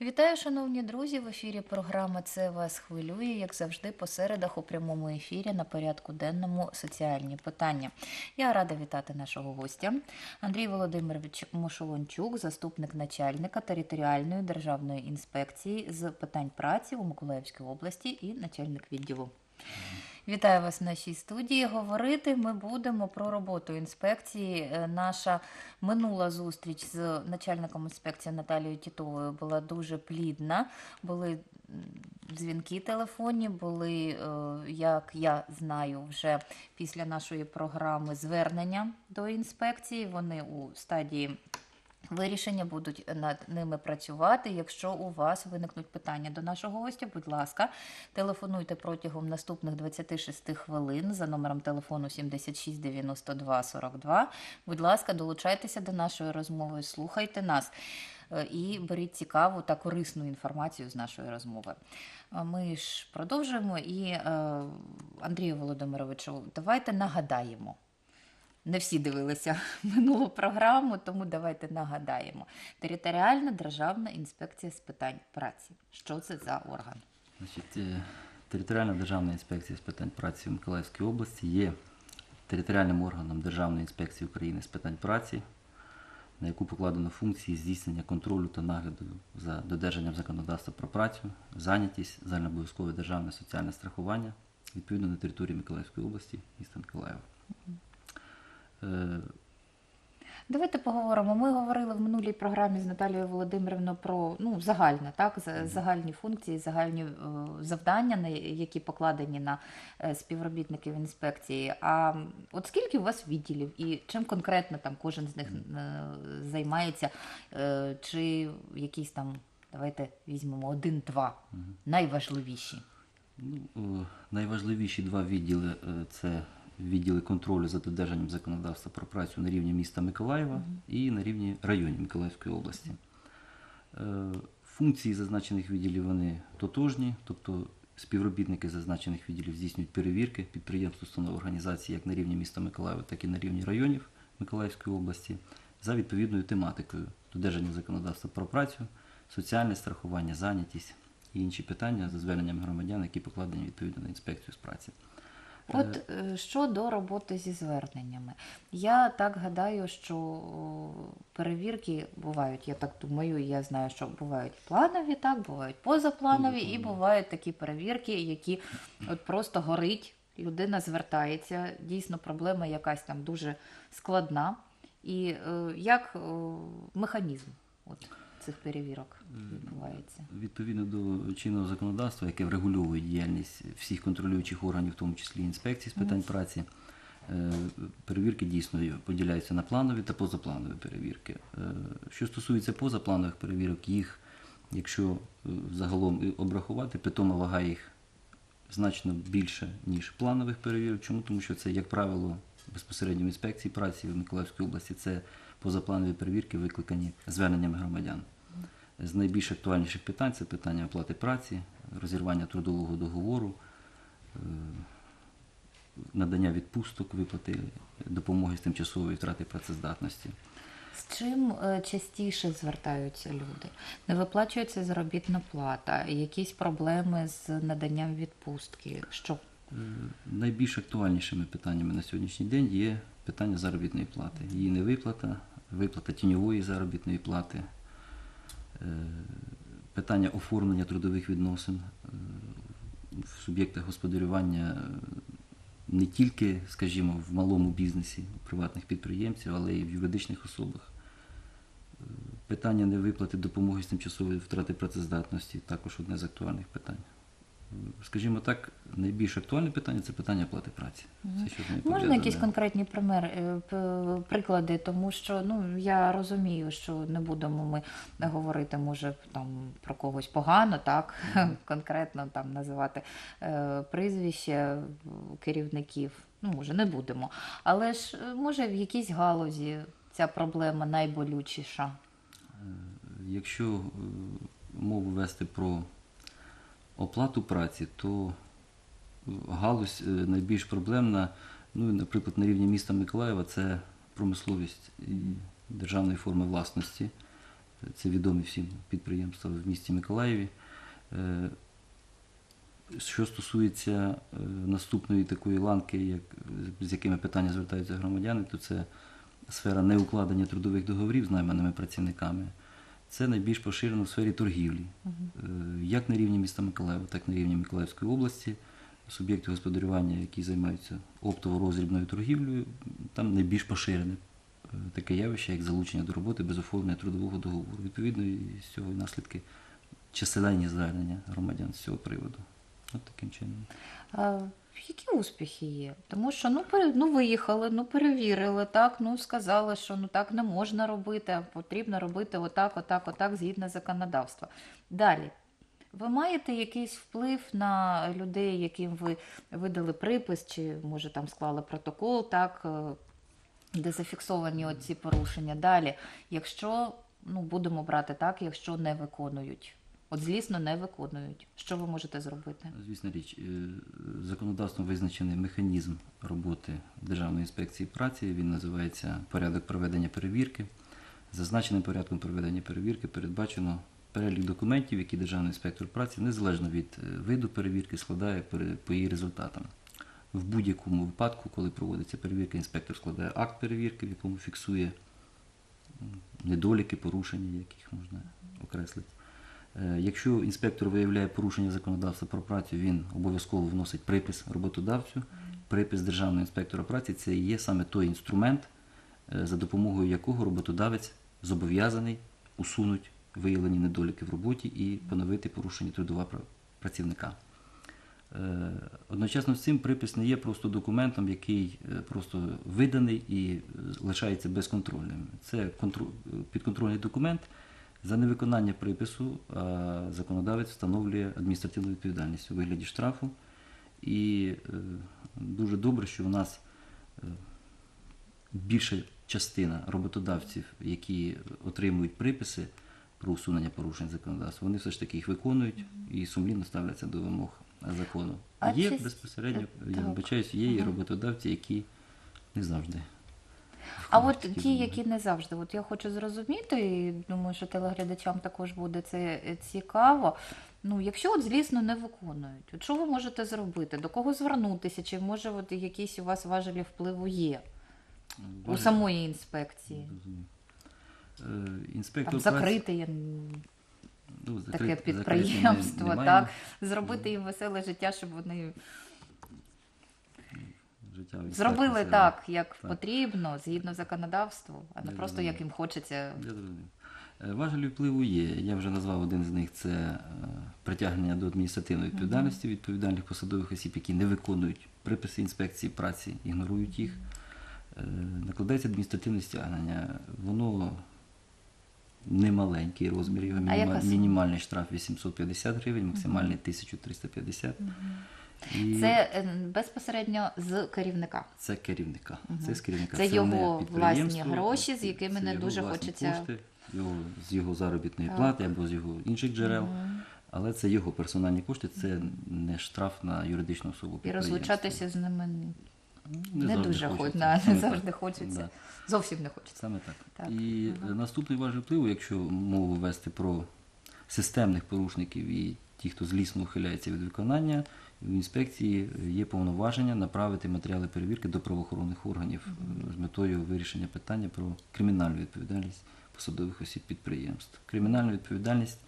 Вітаю, шановні друзі! В ефірі програма Це вас хвилює, як завжди, по середах у прямому ефірі на порядку денному соціальні питання. Я рада вітати нашого гостя Андрій Володимирович Мошолончук, заступник начальника територіальної державної інспекції з питань праці у Миколаївській області і начальник відділу. Вітаю вас в нашій студії. Говорити ми будемо про роботу інспекції. Е, Наша минула зустріч з начальником інспекції Наталією Тітовою була дуже плідна. Були дзвінки телефонні, були, е, як я знаю, вже після нашої програми звернення до інспекції. Вони у стадії Вирішення будуть над ними працювати. Якщо у вас виникнуть питання до нашого гостя, будь ласка, телефонуйте протягом наступних 26 хвилин за номером телефону 76 92 42. Будь ласка, долучайтеся до нашої розмови, слухайте нас е, і беріть цікаву та корисну інформацію з нашої розмови. Ми ж продовжуємо і е, Андрію Володимировичу, давайте нагадаємо. Не всі дивилися минулу програму, тому давайте нагадаємо. Територіальна державна інспекція з питань праці. Що це за орган? Значить, е, Територіальна державна інспекція з питань праці в Миколаївській області є територіальним органом Державної інспекції України з питань праці, на яку покладено функції здійснення контролю та нагляду за додержанням законодавства про працю, зайнятість, загальнообов'язкове державне соціальне страхування відповідно на території Миколаївської області, міста Миколаєва. Давайте поговоримо. Ми говорили в минулій програмі з Наталією Володимирівною про ну, загальне, так, загальні функції, загальні е, завдання, які покладені на е, співробітників інспекції. А от скільки у вас відділів і чим конкретно там кожен з них е, займається, чи якісь там, давайте візьмемо один-два найважливіші. Ну, найважливіші два відділи це відділи контролю за додержанням законодавства про працю на рівні міста Миколаєва і на рівні районів Миколаївської області. Е, Функції зазначених відділів вони тотожні, тобто співробітники зазначених відділів здійснюють перевірки підприємств, установ організацій як на рівні міста Миколаєва, так і на рівні районів Миколаївської області за відповідною тематикою додержання законодавства про працю, соціальне страхування, зайнятість і інші питання за зверненням громадян, які покладені відповідно на інспекцію з праці. От е, щодо роботи зі зверненнями, я так гадаю, що перевірки бувають. Я так думаю, я знаю, що бувають планові, так бувають позапланові, і бувають такі перевірки, які от просто горить. Людина звертається, дійсно проблема якась там дуже складна. І е, як е, механізм от цих перевірок відбувається? Відповідно до чинного законодавства, яке врегульовує діяльність всіх контролюючих органів, в тому числі інспекцій з питань праці, е, перевірки дійсно поділяються на планові та позапланові перевірки. Е, Що стосується позапланових перевірок, їх, якщо е, загалом обрахувати, питома вага їх значно більше, ніж планових перевірок. Чому? Тому що це, як правило, безпосередньо в інспекції праці в Миколаївській області це позапланові перевірки, викликані зверненнями громадян. З найбільш актуальніших питань це питання оплати праці, розірвання трудового договору, е, надання відпусток, виплати допомоги з тимчасової втрати працездатності. З чим е, частіше звертаються люди? Не виплачується заробітна плата, якісь проблеми з наданням відпустки. Що Е, Найбільш актуальнішими питаннями на сьогоднішній день є питання заробітної плати. Її невиплата, виплата тіньової заробітної плати, питання оформлення трудових відносин е, в суб'єктах господарювання е, не тільки, скажімо, в малому бізнесі, приватних підприємців, але й в юридичних особах. Е, Питання невиплати допомоги з тимчасової втрати працездатності також одне з актуальних питань. Скажімо так, найбільш актуальне питання це питання оплати праці. Це що з нею можна пов'язане. якісь конкретні пример, е, п- приклади, тому що ну я розумію, що не будемо ми говорити, може там про когось погано, так конкретно там називати е, прізвище керівників. Ну може не будемо, але ж е, може в якійсь галузі ця проблема найболючіша. Е, Якщо е, мову вести про оплату праці, то е, галузь е, найбільш проблемна, ну, наприклад, на рівні міста Миколаєва це промисловість державної форми власності. Це відомі всім підприємства в місті Миколаєві. Е, Що стосується е, наступної такої ланки, як, з якими питання звертаються громадяни, то це сфера неукладення трудових договорів з найманими працівниками. Це найбільш поширено в сфері торгівлі, Е, як на рівні міста Миколаєва, так і на рівні Миколаївської області. Суб'єкти господарювання, які займаються оптово-розрібною торгівлею, там найбільш поширене е, таке явище, як залучення до роботи без оформлення трудового договору. Відповідно, з цього і наслідки численні звернення громадян з цього приводу. От таким чином. А, які успіхи є? Тому що ну, пере, ну виїхали, ну перевірили, так, ну сказали, що ну так не можна робити, а потрібно робити отак, отак, отак, згідно законодавства. Далі. Ви маєте якийсь вплив на людей, яким ви видали припис, чи може там склали протокол, так, е, де зафіксовані ці порушення. Далі, якщо ну, будемо брати так, якщо не виконують, от злісно не виконують, що ви можете зробити? Звісно річ, е, законодавством визначений механізм роботи Державної інспекції праці. Він називається порядок проведення перевірки. Зазначеним порядком проведення перевірки передбачено перелік документів, які Державний інспектор праці, незалежно від е, виду перевірки, складає по її результатам. В будь-якому випадку, коли проводиться перевірка, інспектор складає акт перевірки, в якому фіксує недоліки, порушення, яких можна окреслити. Е, Якщо інспектор виявляє порушення законодавства про працю, він обов'язково вносить припис роботодавцю. Припис державного інспектора праці це є саме той інструмент, е, за допомогою якого роботодавець зобов'язаний усунути виявлені недоліки в роботі і поновити порушення трудова працівника. Е, Одночасно з цим припис не є просто документом, який просто виданий і лишається безконтрольним. Це підконтрольний документ. За невиконання припису е, законодавець встановлює адміністративну відповідальність у вигляді штрафу. І е, дуже добре, що у нас е, більша частина роботодавців, які отримують приписи про усунення порушень законодавства, вони все ж таки їх виконують і сумлінно ставляться до вимог закону. А є чи- безпосередньо, я вибачаюсь, є і роботодавці, які не завжди. А от ті, які не завжди, от я хочу зрозуміти, і думаю, що телеглядачам також буде це е, цікаво. Ну, якщо от злісно не виконують, от що ви можете зробити? До кого звернутися? Чи може от якісь у вас важелі впливу є у самої інспекції? Е, Інспектор Там закрити я ну, таке закрити підприємство, не так? Зробити їм веселе життя, щоб вони Життя зробили так, як Так. потрібно, згідно законодавству, а не Я просто розумію. як їм хочеться. Я зрозумів. Е, Важелі впливу є. Я вже назвав один з них це е, притягнення до адміністративної відповідальності відповідальних посадових осіб, які не виконують приписи інспекції праці, ігнорують їх. Е, Накладається адміністративне стягнення. Воно немаленький розмір, його мінімальний штраф 850 гривень, максимальний 1350. І Це е, безпосередньо з керівника. це керівника. Мгм. Це з керівника. Це не його власні гроші, з якими не дуже хочеться- Кошти, його, з його заробітної Так. плати або з його інших джерел. Мгм. Але це його персональні кошти, це не штраф на юридичну особу. І розлучатися з ними Ну, не, дуже хочеться. Не так. завжди хочеться. Да. Зовсім не хочеться. Саме так. Так. І е, наступний важливий впливу, якщо мову вести про системних порушників і ті, хто злісно ухиляється від виконання, в інспекції є повноваження направити матеріали перевірки до правоохоронних органів з метою вирішення питання про кримінальну відповідальність посадових осіб підприємств. Кримінальна відповідальність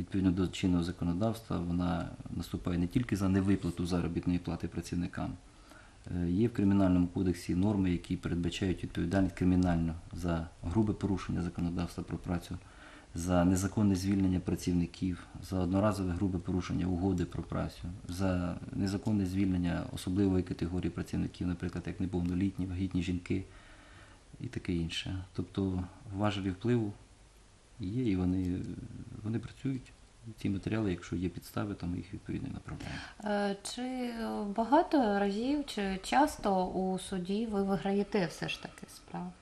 відповідно до чинного законодавства вона наступає не тільки за невиплату заробітної плати працівникам. Е, Є в кримінальному кодексі норми, які передбачають відповідальність кримінальну за грубе порушення законодавства про працю, за незаконне звільнення працівників, за одноразове грубе порушення угоди про працю, за незаконне звільнення особливої категорії працівників, наприклад, як неповнолітні, вагітні жінки і таке інше. Тобто важелі впливу є і вони, вони працюють. Ці матеріали, якщо є підстави, то ми їх відповідно направляємо. Е, Чи багато разів, чи часто у суді ви виграєте все ж таки справу?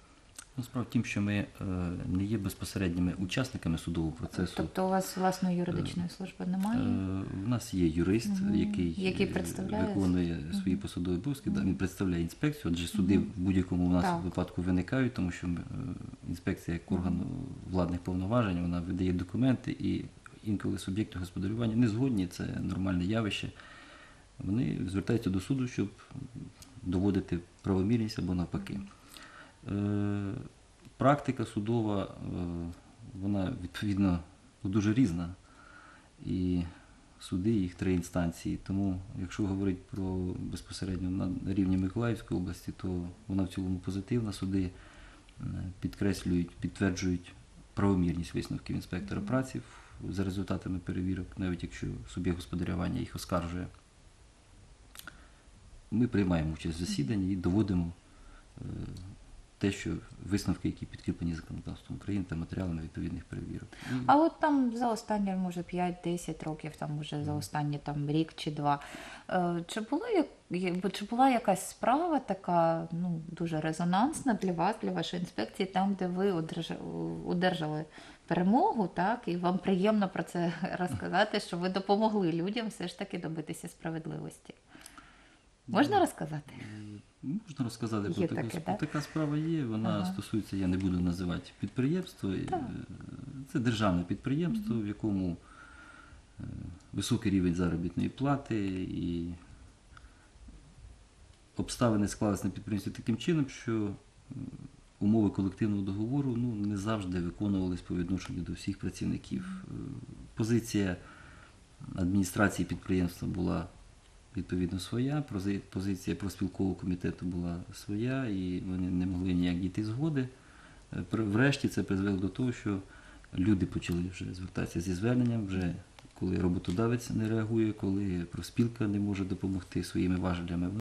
Ну, Справа в тім, що ми е, не є безпосередніми учасниками судового процесу. Тобто у вас власної юридичної служби немає? Е, У нас є юрист, Мгм. який, Який представляє? виконує свої посадові обов'язки. Да, Він представляє інспекцію, адже суди в будь-якому у нас Так. випадку виникають, тому що е, інспекція як орган владних повноважень, вона видає документи і інколи суб'єкти господарювання не згодні, це нормальне явище. Вони звертаються до суду, щоб доводити правомірність або навпаки. Е, Практика судова, е, вона відповідно дуже різна. І суди, їх три інстанції. Тому, якщо говорити про безпосередньо на рівні Миколаївської області, то вона в цілому позитивна. Суди е, підкреслюють, підтверджують правомірність висновків інспектора праці за результатами перевірок, навіть якщо суб'єкт господарювання їх оскаржує. Ми приймаємо участь в засіданні і доводимо те, що висновки, які підкріплені законодавством України та матеріалами відповідних перевірок. А от там за останні, може, 5-10 років, там може за останні там рік чи два. Е, Чи було чи була якась справа така ну дуже резонансна для вас, для вашої інспекції, там, де ви одержали перемогу, так і вам приємно про це розказати, що ви допомогли людям все ж таки добитися справедливості. Можна розказати? Можна розказати про таку таке, так? Така справа є. Вона Ага. стосується, я не буду називати підприємство. Е, Так. Це державне підприємство, в якому е, високий рівень заробітної плати і обставини склалися на підприємстві таким чином, що умови колективного договору ну, не завжди виконувались по відношенню до всіх працівників. Е, Позиція адміністрації підприємства була відповідно своя, позиція профспілкового комітету була своя, і вони не могли ніяк дійти згоди. Е, Врешті це призвело до того, що люди почали вже звертатися зі зверненням, вже коли роботодавець не реагує, коли профспілка не може допомогти своїми важелями.